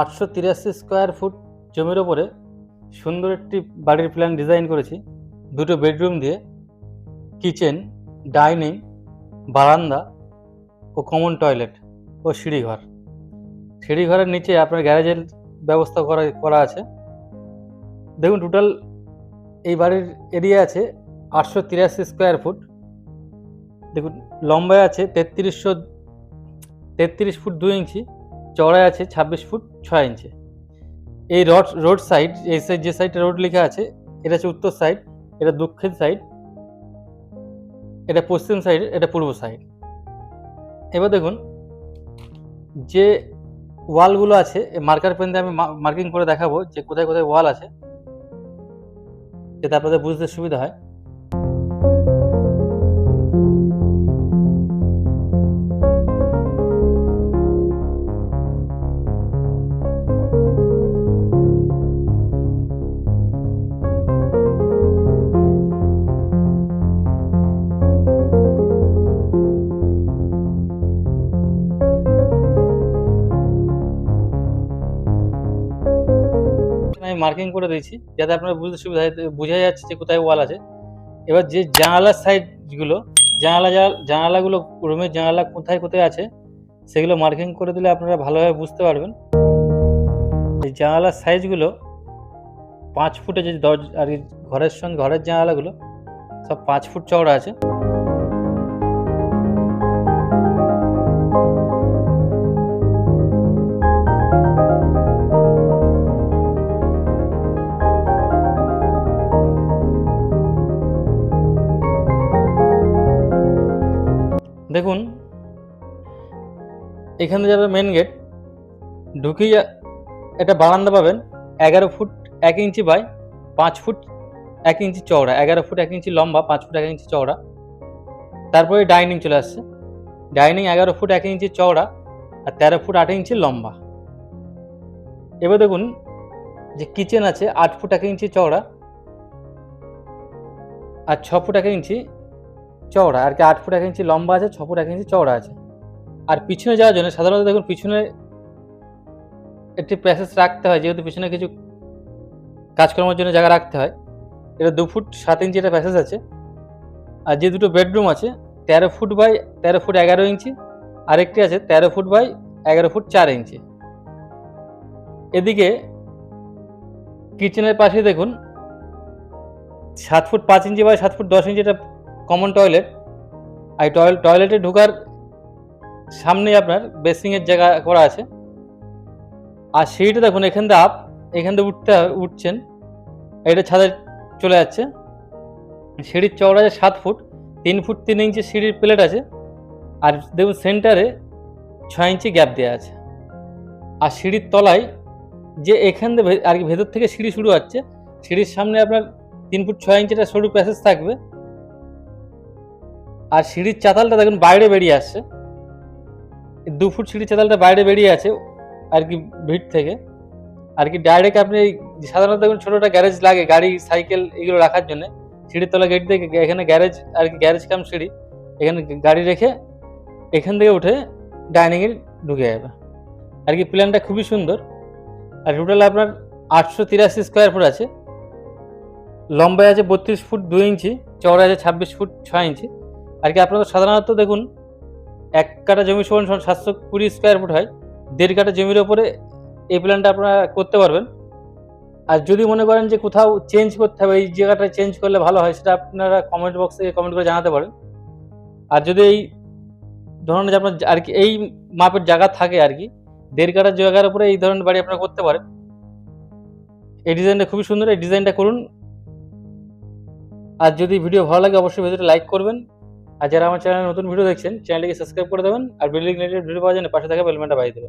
আটশো তিরাশি square foot জমির ওপরে সুন্দর একটি বাড়ির প্ল্যান ডিজাইন করেছি। দুটো বেডরুম দিয়ে কিচেন ডাইনিং বারান্দা ও কমন টয়লেট ও সিঁড়িঘর। সিঁড়িঘরের নিচে আপনার গ্যারেজের ব্যবস্থা করা করা আছে। দেখুন টোটাল এই বাড়ির এরিয়া আছে আটশো তিরাশি স্কোয়ার ফুট। দেখুন লম্বায় আছে তেত্রিশশো তেত্রিশ ফুট দু ইঞ্চি। চওড়ায় আছে ছাব্বিশ ফুট ছয় ইঞ্চি। এই রড, রোড সাইড, এই সাইড যে সাইডটা রোড লেখা আছে, এটা হচ্ছে উত্তর সাইড, এটা দক্ষিণ সাইড, এটা পশ্চিম সাইড, এটা পূর্ব সাইড। এবার দেখুন, যে ওয়ালগুলো আছে মার্কার পেন দিয়ে আমি মার্কিং করে দেখাবো যে কোথায় কোথায় ওয়াল আছে, যাতে আপনাদের বুঝতে সুবিধা হয়। আমি মার্কিং করে দিয়েছি, যাতে আপনারা বুঝতে সুবিধা বোঝা যাচ্ছে যে কোথায় ওয়াল আছে। এবার যে জানালার সাইডগুলো জানালা জানালাগুলো, রুমের জানালা কোথায় কোথায় আছে, সেগুলো মার্কিং করে দিলে আপনারা ভালোভাবে বুঝতে পারবেন। এই জানালার সাইজগুলো পাঁচ ফুটে যে দরজা, আর ঘরের সঙ্গে, ঘরের জানালাগুলো সব পাঁচ ফুট চওড়া আছে। এখানে যাবে মেন গেট ঢুকেই একটা বারান্দা পাবেন, এগারো ফুট এক ইঞ্চি বাই পাঁচ ফুট এক ইঞ্চি চওড়া, এগারো ফুট এক ইঞ্চি লম্বা, পাঁচ ফুট এক ইঞ্চি চওড়া। তারপরে ডাইনিং চলে আসছে। ডাইনিং এগারো ফুট এক ইঞ্চি চওড়া আর তেরো ফুট আট ইঞ্চি লম্বা। এবার দেখুন যে কিচেন আছে, আট ফুট এক ইঞ্চি চওড়া আর ছ ফুট এক ইঞ্চি চওড়া, আর কি আট ফুট এক ইঞ্চি লম্বা আছে, ছ ফুট এক ইঞ্চি চওড়া আছে। আর পিছনে যাওয়ার জন্য সাধারণত দেখুন পিছনে একটি প্যাসেজ রাখতে হয়, যেহেতু পিছনে কিছু কাজকর্মের জন্য জায়গা রাখতে হয়। এটা দু ফুট সাত ইঞ্চি একটা প্যাসেজ আছে। আর যে দুটো বেডরুম আছে, তেরো ফুট বাই তেরো ফুট এগারো ইঞ্চি, আরেকটি আছে তেরো ফুট বাই এগারো ফুট চার ইঞ্চি। এদিকে কিচেনের পাশে দেখুন, সাত ফুট পাঁচ ইঞ্চি বাই সাত ফুট দশ ইঞ্চি একটা কমন টয়লেট। আর টয়লেট টয়লেটে ঢোকার সামনে আপনার বেসিংয়ের জায়গা করা আছে। আর সিঁড়িটা দেখুন, এখান দিয়ে আপ এখান দিয়ে উঠতে উঠছেন। এটা ছাদে চলে যাচ্ছে। সিঁড়ির চওড়া আছে সাত ফুট, তিন ফুট তিন ইঞ্চি সিঁড়ির প্লেট আছে। আর দেখুন সেন্টারে ছয় ইঞ্চি গ্যাপ দেওয়া আছে। আর সিঁড়ির তলায় যে এখান দিয়ে আর কি ভেতর থেকে সিঁড়ি শুরু হচ্ছে, সিঁড়ির সামনে আপনার তিন ফুট ছয় ইঞ্চিটা সরু প্যাসেজ থাকবে। আর সিঁড়ির চাতালটা দেখুন, বাইরে বেরিয়ে আসছে। দু ফুট সিঁড়ি চাতালটা বাইরে বেরিয়ে আছে, আর কি ভিড় থেকে। আর কি ডাইরেক্ট আপনি সাধারণত দেখুন ছোটোটা গ্যারেজ লাগে, গাড়ি সাইকেল এগুলো রাখার জন্য। সিঁড়ির তলা গেট থেকে এখানে গ্যারেজ আর কি গ্যারেজ কাম সিঁড়ি, এখানে গাড়ি রেখে এখান থেকে উঠে ডাইনিংয়ে ঢুকে যাবে। আর কি প্ল্যানটা খুবই সুন্দর। আর টোটাল আপনার আটশো তিরাশি স্কোয়ার ফুট আছে। লম্বায় আছে বত্রিশ ফুট দুই ইঞ্চি চওড়া আছে ছাব্বিশ ফুট ছয় ইঞ্চি। আর কি আপনারা সাধারণত দেখুন এক কাটা জমি সমান সমান সাতশো কুড়ি স্কোয়ার ফুট হয়, দেড় কাটা জমির ওপরে এই প্ল্যানটা আপনারা করতে পারবেন। আর যদি মনে করেন যে কোথাও চেঞ্জ করতে হবে, এই জায়গাটা চেঞ্জ করলে ভালো হয়, সেটা আপনারা কমেন্ট বক্সে কমেন্ট করে জানাতে পারেন। আর যদি এই ধরনের যে আপনার আর কি, এই মাপের জায়গা থাকে আর কি, দেড় কাটার জায়গার উপরে এই ধরনের বাড়ি আপনারা করতে পারেন। এই ডিজাইনটা খুবই সুন্দর, এই ডিজাইনটা করুন। আর যদি ভিডিও ভালো লাগে, অবশ্যই ভিডিওটা লাইক করবেন। আর যারা আমার চ্যানেলে নতুন ভিডিও দেখছেন চ্যানেলটিকে সাবস্ক্রাইব করে দেবেন আর বিল্ডিং রিলেটেড ভিডিও পাওয়ার জন্য পাশে থাকা বেলমেন্টটা বাজিয়ে দেবেন।